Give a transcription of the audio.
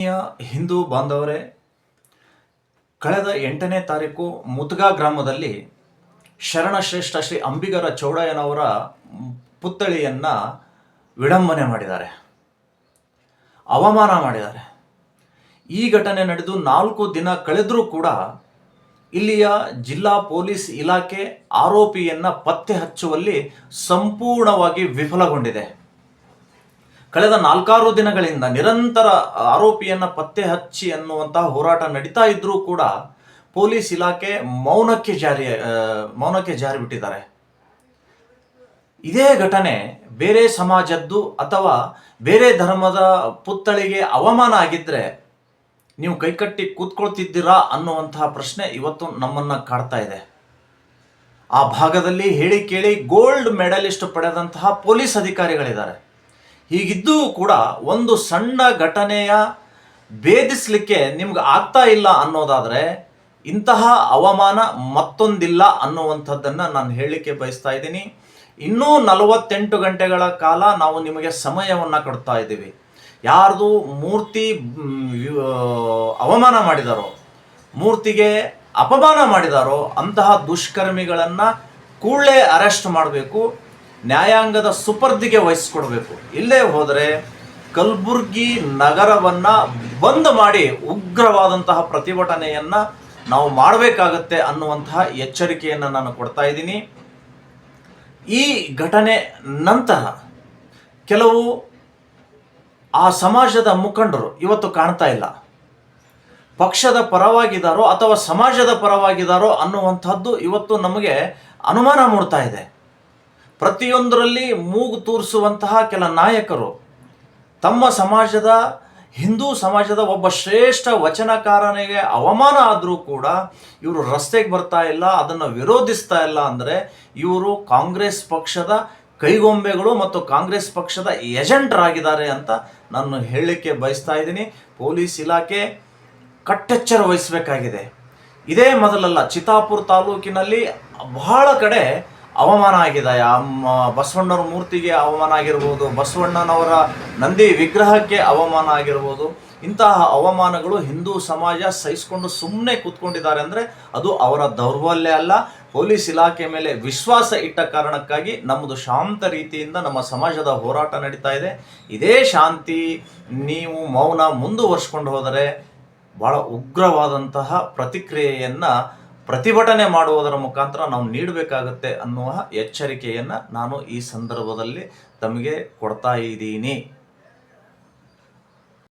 ಹಿಂದೂ ಬಾಂಧವರೇ, ಕಳೆದ ಎಂಟನೇ ತಾರೀಕು ಮುದ್ಗಾ ಗ್ರಾಮದಲ್ಲಿ ಶರಣಶ್ರೇಷ್ಠ ಶ್ರೀ ಅಂಬಿಗರ ಚೌಡಯ್ಯನವರ ಪುತ್ಥಳಿಯನ್ನ ವಿಡಂಬನೆ ಮಾಡಿದ್ದಾರೆ. ಅವಮಾನ ಮಾಡಿದ್ದಾರೆ. ಈ ಘಟನೆ ನಡೆದು ನಾಲ್ಕು ದಿನ ಕಳೆದರೂ ಕೂಡ ಇಲ್ಲಿಯ ಜಿಲ್ಲಾ ಪೊಲೀಸ್ ಇಲಾಖೆ ಆರೋಪಿಯನ್ನ ಪತ್ತೆ ಹಚ್ಚುವಲ್ಲಿ ಸಂಪೂರ್ಣವಾಗಿ ವಿಫಲಗೊಂಡಿದೆ. ಕಳೆದ ನಾಲ್ಕಾರು ದಿನಗಳಿಂದ ನಿರಂತರ ಆರೋಪಿಯನ್ನು ಪತ್ತೆ ಹಚ್ಚಿ ಅನ್ನುವಂತಹ ಹೋರಾಟ ನಡೀತಾ ಇದ್ರೂ ಕೂಡ ಪೊಲೀಸ್ ಇಲಾಖೆ ಮೌನಕ್ಕೆ ಜಾರಿ ಮೌನಕ್ಕೆ ಜಾರಿ ಬಿಟ್ಟಿದ್ದಾರೆ. ಇದೇ ಘಟನೆ ಬೇರೆ ಸಮಾಜದ್ದು ಅಥವಾ ಬೇರೆ ಧರ್ಮದ ಪುತ್ಥಳಿಗೆ ಅವಮಾನ ಆಗಿದ್ರೆ ನೀವು ಕೈಕಟ್ಟಿ ಕೂತ್ಕೊಳ್ತಿದ್ದೀರಾ ಅನ್ನುವಂತಹ ಪ್ರಶ್ನೆ ಇವತ್ತು ನಮ್ಮನ್ನ ಕಾಡ್ತಾ ಇದೆ. ಆ ಭಾಗದಲ್ಲಿ ಹೇಳಿ ಕೇಳಿ ಗೋಲ್ಡ್ ಮೆಡಲಿಸ್ಟ್ ಪಡೆದಂತಹ ಪೊಲೀಸ್ ಅಧಿಕಾರಿಗಳಿದ್ದಾರೆ. ಹೀಗಿದ್ದೂ ಕೂಡ ಒಂದು ಸಣ್ಣ ಘಟನೆಯ ಭೇದಿಸ್ಲಿಕ್ಕೆ ನಿಮ್ಗೆ ಆಗ್ತಾ ಇಲ್ಲ ಅನ್ನೋದಾದ್ರೆ ಇಂತಹ ಅವಮಾನ ಮತ್ತೊಂದಿಲ್ಲ ಅನ್ನುವಂಥದ್ದನ್ನು ನಾನು ಹೇಳಲಿಕ್ಕೆ ಬಯಸ್ತಾ ಇದ್ದೀನಿ. ಇನ್ನೂ ನಲವತ್ತೆಂಟು ಗಂಟೆಗಳ ಕಾಲ ನಾವು ನಿಮಗೆ ಸಮಯವನ್ನು ಕೊಡ್ತಾ ಇದ್ದೀವಿ. ಯಾರ್ದು ಮೂರ್ತಿ ಅವಮಾನ ಮಾಡಿದಾರೋ, ಮೂರ್ತಿಗೆ ಅಪಮಾನ ಮಾಡಿದಾರೋ ಅಂತಹ ದುಷ್ಕರ್ಮಿಗಳನ್ನು ಕೂಡಲೇ ಅರೆಸ್ಟ್ ಮಾಡಬೇಕು. ನ್ಯಾಯಾಂಗದ ಸುಪರ್ದಿಗೆ ವಹಿಸ್ಕೊಡ್ಬೇಕು. ಇಲ್ಲೇ ಹೋದರೆ ಕಲಬುರ್ಗಿ ನಗರವನ್ನ ಬಂದ್ ಮಾಡಿ ಉಗ್ರವಾದಂತಹ ಪ್ರತಿಭಟನೆಯನ್ನ ನಾವು ಮಾಡಬೇಕಾಗತ್ತೆ ಅನ್ನುವಂತಹ ಎಚ್ಚರಿಕೆಯನ್ನು ನಾನು ಕೊಡ್ತಾ ಇದ್ದೀನಿ. ಈ ಘಟನೆ ನಂತರ ಕೆಲವು ಆ ಸಮಾಜದ ಮುಖಂಡರು ಇವತ್ತು ಕಾಣ್ತಾ ಇಲ್ಲ. ಪಕ್ಷದ ಪರವಾಗಿದ್ದಾರೋ ಅಥವಾ ಸಮಾಜದ ಪರವಾಗಿದ್ದಾರೋ ಅನ್ನುವಂಥದ್ದು ಇವತ್ತು ನಮಗೆ ಅನುಮಾನ ಮೂಡ್ತಾ ಇದೆ. ಪ್ರತಿಯೊಂದರಲ್ಲಿ ಮೂಗು ತೂರಿಸುವಂತಹ ಕೆಲ ನಾಯಕರು. ತಮ್ಮ ಸಮಾಜದ, ಹಿಂದೂ ಸಮಾಜದ ಒಬ್ಬ ಶ್ರೇಷ್ಠ ವಚನಕಾರನಿಗೆ ಅವಮಾನ ಆದರೂ ಕೂಡ ಇವರು ರಸ್ತೆಗೆ ಬರ್ತಾ ಇಲ್ಲ, ಅದನ್ನು ವಿರೋಧಿಸ್ತಾ ಇಲ್ಲ ಅಂದರೆ ಇವರು ಕಾಂಗ್ರೆಸ್ ಪಕ್ಷದ ಕೈಗೊಂಬೆಗಳು ಮತ್ತು ಕಾಂಗ್ರೆಸ್ ಪಕ್ಷದ ಏಜೆಂಟ್ರಾಗಿದ್ದಾರೆ ಅಂತ ನಾನು ಹೇಳಲಿಕ್ಕೆ ಬಯಸ್ತಾ ಇದ್ದೀನಿ. ಪೊಲೀಸ್ ಇಲಾಖೆ ಕಟ್ಟೆಚ್ಚರ ವಹಿಸಬೇಕಾಗಿದೆ. ಇದೇ ಮೊದಲಲ್ಲ, ಚಿತ್ತಾಪುರ ತಾಲೂಕಿನಲ್ಲಿ ಬಹಳ ಕಡೆ ಅವಮಾನ ಆಗಿದೆ ಅಮ್ಮ ಬಸವಣ್ಣವ್ರ ಮೂರ್ತಿಗೆ ಅವಮಾನ ಆಗಿರ್ಬೋದು, ಬಸವಣ್ಣನವರ ನಂದಿ ವಿಗ್ರಹಕ್ಕೆ ಅವಮಾನ ಆಗಿರ್ಬೋದು. ಇಂತಹ ಅವಮಾನಗಳು ಹಿಂದೂ ಸಮಾಜ ಸಹಿಸ್ಕೊಂಡು ಸುಮ್ಮನೆ ಕೂತ್ಕೊಂಡಿದ್ದಾರೆ ಅಂದರೆ ಅದು ಅವರ ದೌರ್ಬಲ್ಯ ಅಲ್ಲ. ಪೊಲೀಸ್ ಇಲಾಖೆ ಮೇಲೆ ವಿಶ್ವಾಸ ಇಟ್ಟ ಕಾರಣಕ್ಕಾಗಿ ನಮ್ಮದು ಶಾಂತ ರೀತಿಯಿಂದ ನಮ್ಮ ಸಮಾಜದ ಹೋರಾಟ ನಡೀತಾ ಇದೆ. ಇದೇ ಶಾಂತಿ ನೀವು ಮೌನ ಮುಂದುವರ್ಸ್ಕೊಂಡು ಹೋದರೆ ಭಾಳ ಉಗ್ರವಾದಂತಹ ಪ್ರತಿಕ್ರಿಯೆಯನ್ನ ಪ್ರತಿಭಟನೆ ಮಾಡುವುದರ ಮುಖಾಂತರ ನಾವು ನೀಡಬೇಕಾಗತ್ತೆ ಅನ್ನುವ ಎಚ್ಚರಿಕೆಯನ್ನು ನಾನು ಈ ಸಂದರ್ಭದಲ್ಲಿ ತಮಗೆ ಕೊಡ್ತಾ ಇದ್ದೀನಿ.